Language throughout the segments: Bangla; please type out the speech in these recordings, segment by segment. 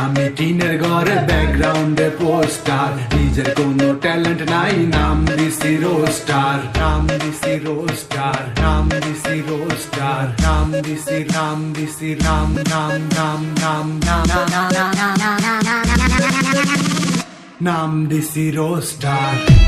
আমি টিনের ঘরে ব্যাকগ্রাউন্ডে পোস্টার নিজের কোনো ট্যালেন্ট নাই নাম দিছি রোস্টার নাম দিছি রোস্টার নাম দিছি রোস্টার নাম দিছি নাম দিছি নাম নাম নাম নাম নাম নাম দিছি roster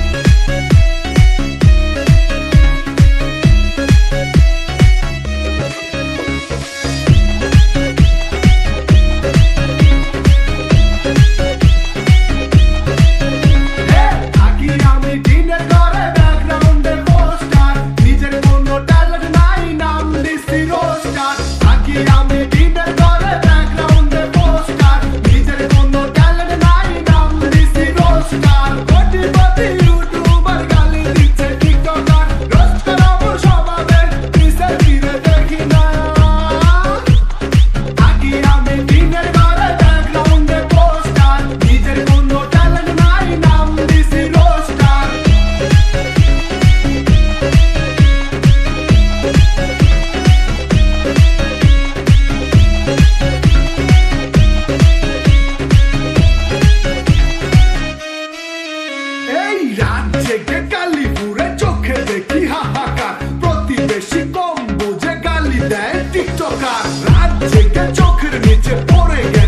de Take a Joker! and eat your boring